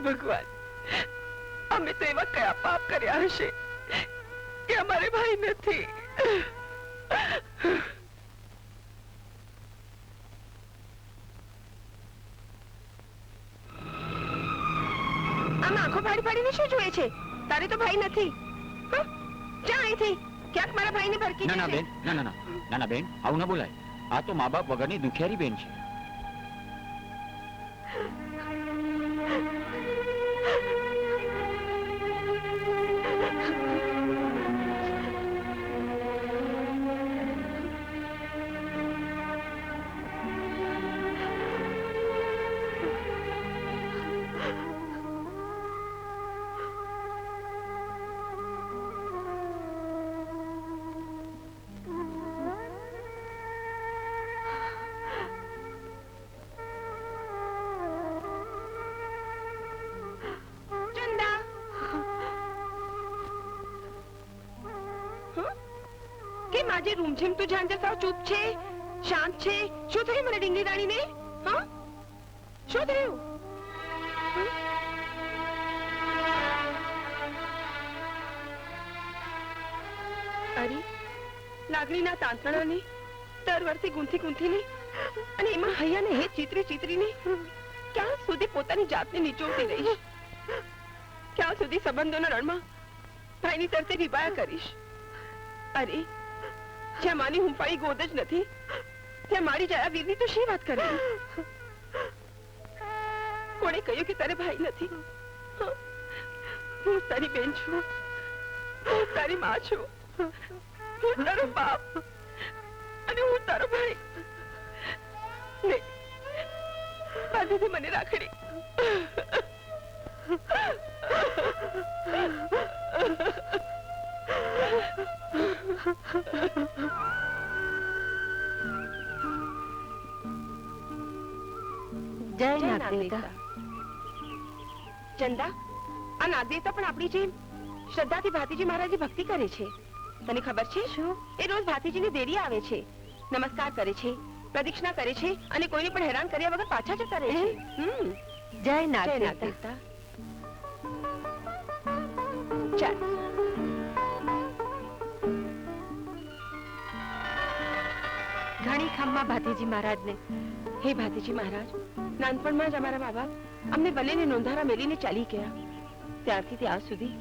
હે ભગવાન. અમે તો એવા કયા પાપ કર્યા હશે કે અમારે ભાઈ નથી. આમ આંખો ફાડી ફાડીને શું જોઈએ છે? તારે તો ભાઈ નથી. ક્યાં અહીંથી. ક્યાંક મારા ભાઈને ભરકી ના ના બેન. ના ના ના. ના ના બેન. આવું ના બોલાય. આ તો મા બાપ વગરની દુખિયારી બેન છે. આજે રૂમઝીમ તું ઝાંઝર સાવ ચૂપ છે, શાંત છે. શું થયું મને ડીંગલી રાણીને? હા? શું થયું? અરે, લાગણીના તાંતણાને, દર વર્ષે ગુંથી ગૂંથીને, અને એમાં હૈયાને હે ચીતરી ચીતરીને, ક્યાં સુધી પોતાની જાતને નીચોવતી રહીશ? ક્યાં સુધી સંબંધોના રણમાં ભાઈની તરતે વિવાહ કરીશ? અરે જ્યાં માની હુંફાઈ ગોદ જ નથી, ત્યાં મારી જયા વીરની તો શી વાત કરે કોણે કહ્યું કે તારે ભાઈ નથી? હું તારી બેન છું. હું તારી માં છું. હું તારો બાપ. અને હું તારો ભાઈ. નહીં મને રાખડી. જય જય નાગદેવતા. નાગદેવતા. ચંદા આ નાગદેવતા પણ આપણી જેમ શ્રદ્ધાથી ભાતીજી મહારાજની ભક્તિ કરે છે. તને ખબર છે? શું? એ રોજ ભાતીજીની દેરી આવે છે. નમસ્કાર કરે છે પ્રદક્ષિણા કરે છે અને કોઈને પણ હેરાન કર્યા વગર પાછા જતા રહે છે. જય નાગદેવતા. ચાલ. ઘણી ખામમાં ભાતીજી મહારાજને. હે ભાતીજી મહારાજ નાનપણમાં જ અમારા બાબા અમને બંનેને નોંધારા મેલીને ચાલી ગયા. ત્યારથી ત્યાં સુધી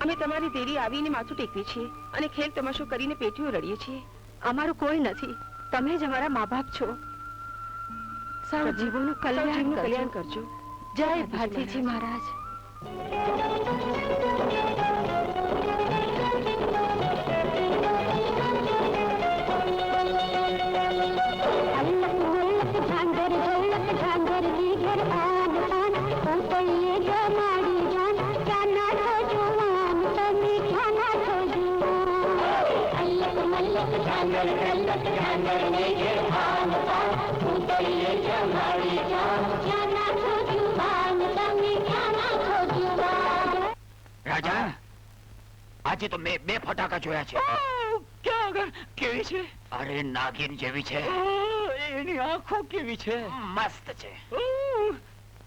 અમે તમારી દેરી આવીને માથું ટેકવીએ છીએ અને ખેલ તમાશો કરીને પેટીઓ રડીએ છીએ. અમારું કોઈ નથી. તમે જ અમારા મા બાપ છો. સૌ જીવોનું કલ્યાણ કરજો. કલ્યાણ કરજો. જય ભાતીજી મહારાજ. રાજા આજે તો મેં બે ફટાકા જોયા છે. ક્યાં કેવી છે? અરે નાગિન જેવી છે. એની આંખો કેવી છે? મસ્ત છે.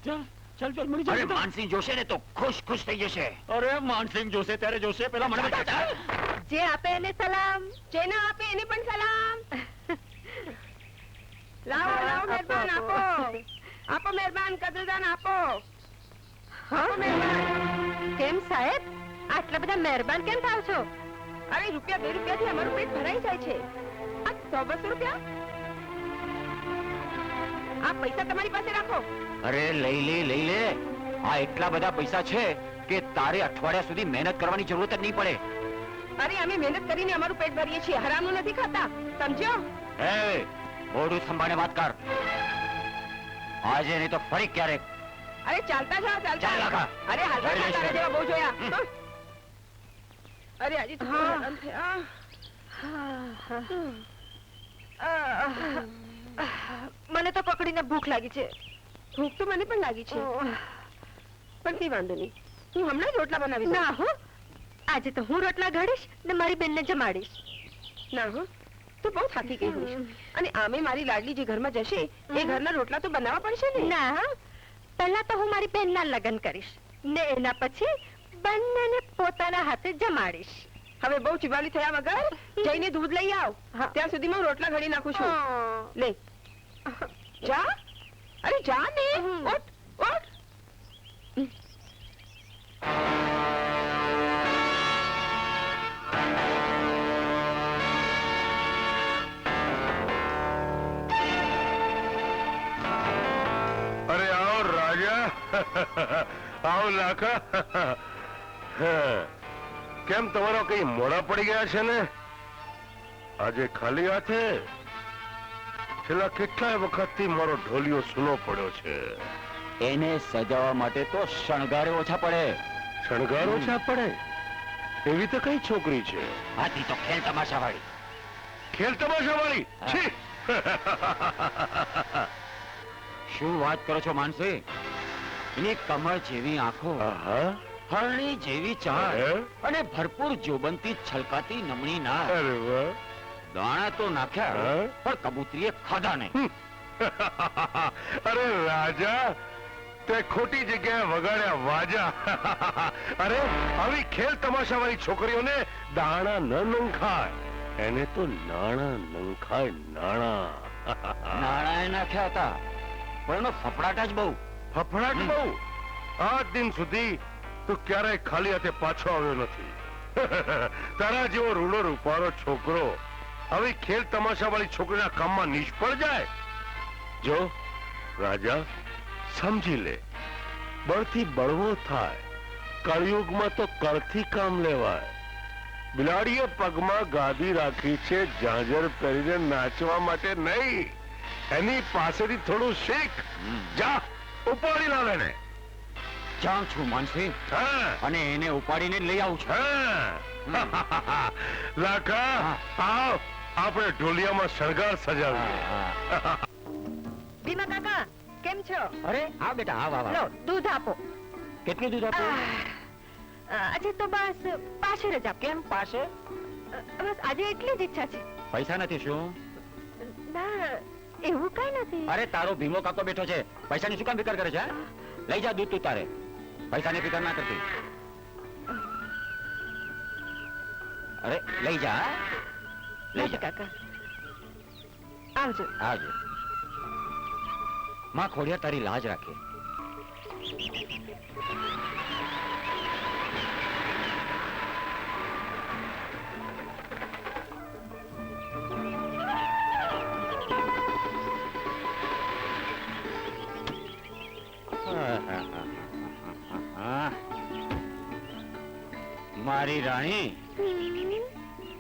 ચાલ ચાલ ચાલ મળી અરે જાય. માનસિંહ જોશે ને તો ખુશ ખુશ થઈ જશે. અરે માનસિંહ જોશે ત્યારે જોશે પેલા મને બતા ચાલ. જે આપે એને સલામ જેને આપે એને પણ સલામ. લાવો લાવો મહેરબાન આપો. આપો. મહેરબાન કદરદાન આપો. આપો મહેરબાન. કેમ સાહેબ? આટલા બધા મહેરબાન કેમ થાવ છો? અરે રૂપિયા બે રૂપિયાથી અમારું પેટ ભરાઈ જાય છે. આ સો બસો રૂપિયા? આ પૈસા તમારી પાસે રાખો. અરે લઈ લે લઈ લે. આ એટલા બધા પૈસા છે કે તારે અઠવાડિયા સુધી મહેનત કરવાની જરૂરત જ નહીં પડે. અરે અમે મહેનત કરીને અમારું પેટ ભરીએ છીએ. હરામનું નથી ખાતા. સમજો? એ મોઢું સંભાળે વાત કર. આજે નહીં તો ફરી ક્યારેક. અરે ચાલતા ચાલ, ચાલતા અરે હાલતા ચાલતા લઈશું. બહુ જોયા. અરે આજે તો હા. મને તો પકડીને ભૂખ લાગી છે. ભૂખ તો મને પણ લાગી છે. પણ કઈ વાંધો નહીં. હું હમણાં જ રોટલા બનાવી ના હો. આજે તો હું રોટલા ઘડીશ ને મારી બેનને જમાડીશ. ના હો. તો બહુ થાકી ગઈ હોઈશ. અને આમે મારી લાડલી જે ઘરમાં જશે એ ઘરના રોટલા તો બનાવવા પડશે ને? ના હા. પહેલા તો હું મારી બહેનના લગ્ન કરીશ ને એના પછી બંનેને પોતાના હાથે જમાડીશ. હવે બહુ ચીબાલી થયા વગર જઈને દૂધ લઈ આવ. ત્યાં સુધીમાં હું રોટલા ઘડી નાખું છું. લે. જા. અરે જા ને. ઓટ ઓટ અરે આવો રાજા. આવો લાખા. કેમ તમારા કઈ મોડા પડી ગયા છે ને? આજે ખાલી હાથે? છેલ્લા કેટલાય વખતથી મારો ઢોલિયો સૂનો પડ્યો છે. એને સજાવવા માટે તો શણગારે ઓછા પડે. શણગાર ઓછા પડે? એવી તો કઈ છોકરી છે? આથી તો ખેલ તમાશા વાળી ખેલ તમાશા વાળી છી! શું વાત કરો છો માનસી? એની કમળ જેવી આંખો. આહા. હરણી જેવી ચાળ અને ભરપૂર જોબનથી છલકાતી નમણી ના દાણા તો નાખ્યા? પણ કબૂતરીએ ખાધા નહીં. અરે રાજા તે ખોટી જગ્યાએ વગાડ્યા વાજા. અરે આવી ખેલ તમાશા વાળી છોકરીઓને દાણા ન નંખાય. એને તો નાણા નંખાય નાણા. નાણાએ નાખ્યા હતા પણ એનો ફફડાટ જ બહુ. ફફડાટ બહુ? આજ દિન સુધી તું ક્યારેય ખાલી હાથે પાછો આવ્યો નથી. તારા જેવો રૂડો રૂપારો છોકરો હવે ખેલ તમાશા વાળી છોકરીના કામમાં નિષ્ફળ જાય? જો રાજા સમજી લે. બળથી બળવો થાય. કળિયુગમાં તો કળથી કામ લેવાય. બિલાડીએ પગમાં ગાદી રાખી છે ઝાંઝર પહેરીને નાચવા માટે નહીં. એની પાસેથી થોડું શીખ. જા ઉપાડી લાવે ને જાઉં છું માનસી. હા. અને એને ઉપાડીને લઈ આવું છું. હા. આવ. આપણે ઢોલિયામાં શણગાર સજાવીએ. ભીમા કાકા કેમ છો? અરે આવ બેટા આ લો દૂધ આપો. કેટલું દૂધ આપો? આજે તો બસ પાછળ જ આપ. કેમ પાસે બસ આજે એટલી જ ઈચ્છા છે. પૈસા નથી શું? ના એવું કઈ નથી. અરે તારો ભીમો કાકો બેઠો છે. પૈસાની શું કામ ફિકર કરે છે લઈ જા દૂધ તું તારે. પૈસાની ફિકર ના કરતી. અરે લઈ જા લઈ જા. કાકા. આવજો. આવજો. માં ખોડિયા તારી લાજ રાખે. મારી રાણી.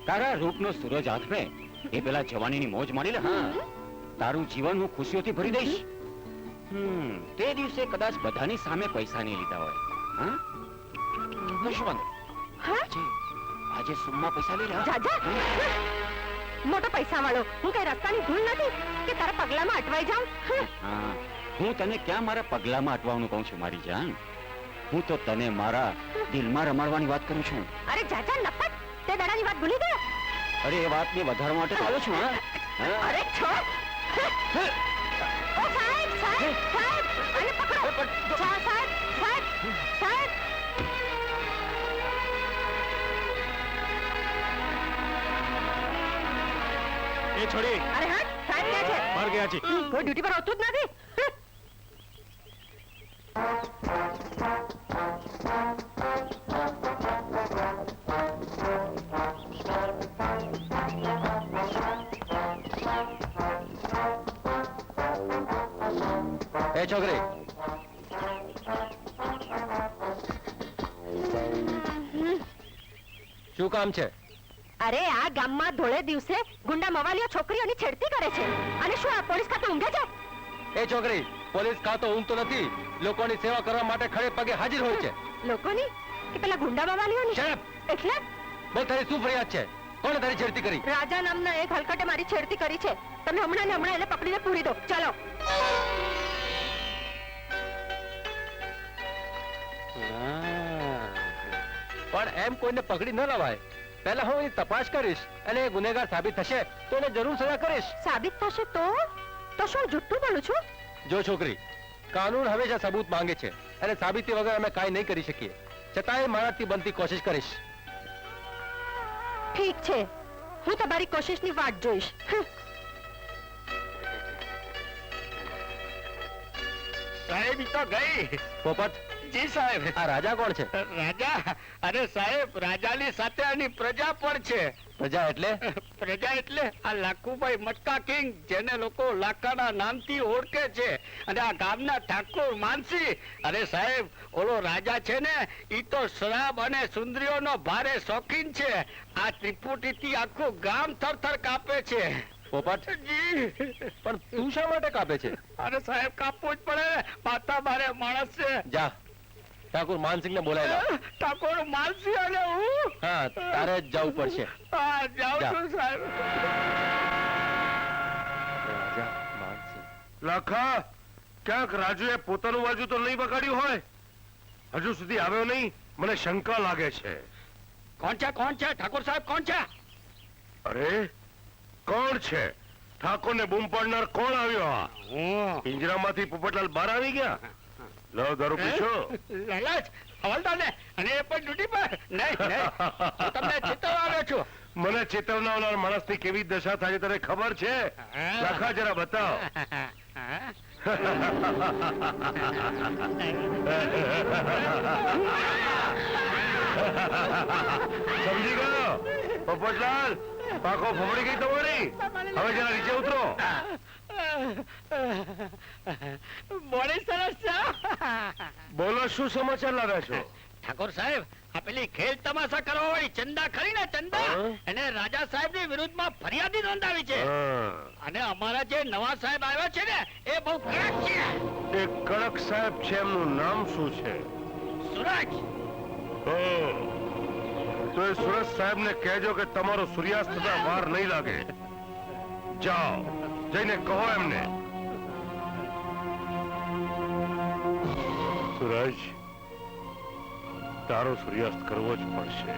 તારા રૂપનો સૂરજ હાથમે એ પેલા જવાનીની મોજ માણી લે. હા. તારું જીવન હું ખુશીઓથી ભરી દઈશ. તે દિવસે કદાચ બધાની સામે પૈસા નહીં લીધા હોય. હા? કશું વાંધો આજે સુમમાં પૈસા લઈ જા. મોટો પૈસા વાળો હું કઈ રસ્તાની ભૂલ નથી કે તારા પગલામાં અટવાઈ જાઉં? હા. હું તને ક્યાં મારા પગલામાં અટવાનું કહું છું મારી જાન? હું તો તને મારા દિલમાં રમાડવાની વાત કરું છું. અરે જાજા નફટ તે દાડાની વાત ભૂલી ગયા? અરે એ વાતને વધારવા માટે તો આવ્યો છું હા? હા? અરે છો! ઓ સાહેબ સાહેબ સાહેબ અને પકડો! સાહેબ સાહેબ સાહેબ! એ છોડી. અરે હા સાહેબ ક્યાં છે? બહાર ગયા છે. કોઈ ડ્યુટી પર હોતું જ નથી? એ છોકરી. શું કામ છે? અરે આ ગામમાં ધોળે દિવસે ગુંડા મવાલીઓ છોકરીઓની છેડતી કરે છે. અને શું આ પોલીસ ખાતે ઊંઘે છે? એ છોકરી પોલીસ ખાતો તો ઊંઘતો નથી. લોકોની સેવા કરવા માટે ખડે પગે હાજર હોય છે. લોકોની? કે પેલા ગુંડા મવાલીઓની? એટલે? બોલ તારી શું ફરિયાદ છે? કોણે તારી છેડતી કરી? રાજા નામના એક હલકટે મારી છેડતી કરી છે. તમે હમણાં ને હમણાં એને પકડીને પૂરી દો. ચાલો. પણ એમ કોઈને પકડી ન લવાય. પહેલા હું એની તપાસ કરીશ અને એ ગુનેગાર સાબિત થશે તો એને જરૂર સજા કરીશ. સાબિત થશે તો? તો શું જુઠ્ઠું બોલું છું? જો છોકરી કાનૂન હંમેશા સબૂત માંગે છે અને સાબિતી વગર અમે કાંઈ નહીં કરી શકીએ. છતાંય મારાથી બનતી કોશિશ કરીશ. ઠીક છે. હું તમારી કોશિશની વાટ જોઈશ. સાહેબ તો ગઈ. પોપટ જી સાહેબ. આ રાજા કોણ છે? રાજા? અરે સાહેબ રાજાની સાથે આની પ્રજા પણ છે. પ્રજા એટલે? પ્રજા એટલે આ લાખુભાઈ મટકા કિંગ જેને લોકો લાખાના નામથી ઓળખે છે. અને આ ગામના ઠાકોર માનસી. અરે સાહેબ ઓલો રાજા છે ને ઈ તો શરાબ અને સુંદરીઓનો ભારે શોખીન છે. આ ત્રિપુટીથી આખું ગામ થરથર કાપે છે. પોપટ પણ તું શા માટે કાપે છે? અરે સાહેબ કાપવું જ પડે. પાતા મારે માણસ છે. જા. ઠાકુર માનસિંહ ને બોલાય લાવ. ઠાકોર માનસી અને હું? હા તારે જ જવું પડશે. હા જાઉં છું સાહેબ. રાજા માનસિંહ. લાખા ક્યાંક રાજુએ પોતાનું બાજુ તો નહીં બગાડ્યું હોય? હજુ સુધી આવ્યો નહીં? મને શંકા લાગે છે. કોણ છે કોણ છે? ઠાકોર સાહેબ કોણ છે? અરે કોણ છે? ઠાકોર ને બૂમ પાડનાર કોણ આવ્યો આ? હું. પિંજરામાંથી પોપટલાલ બહાર આવી ગયા? લો દારૂ પીશો. લાલાજ હવાલદાર ને. અને એ પણ ડ્યુટી પર. નહીં નહીં. તમને ચેતવવા છું. મને ચેતવનાર માણસની કેવી દશા થાય તને ખબર છે? લાખા જરા બતાવ. સમજી ગયો? પોપટલાલ પાકો ફમડી ગઈ તમારી. હવે જરા નીચે ઉતરો. બોડી સરસ છે. બોલો શું સમાચાર લાવ્યા છો? ઠાકોર સાહેબ આ પેલી ખેલ તમાશા કરવા વાળી ચંદા ખરી ને ચંદા. એને રાજા સાહેબની વિરુદ્ધમાં ફરિયાદી નોંધાવી છે. અને અમારા જે નવા સાહેબ આવ્યા છે ને એ બહુ કડક છે. એ કડક સાહેબ છે એમનું નામ શું છે? સુરજ. ઓહ. તો એ સુરજ સાહેબ ને કહેજો કે તમારો સૂર્યાસ્ત થતા વાર નહીં લાગે. જાઓ, જઈને કહો એમને. સૂરજ, તારો સૂર્યાસ્ત કરવો જ પડશે.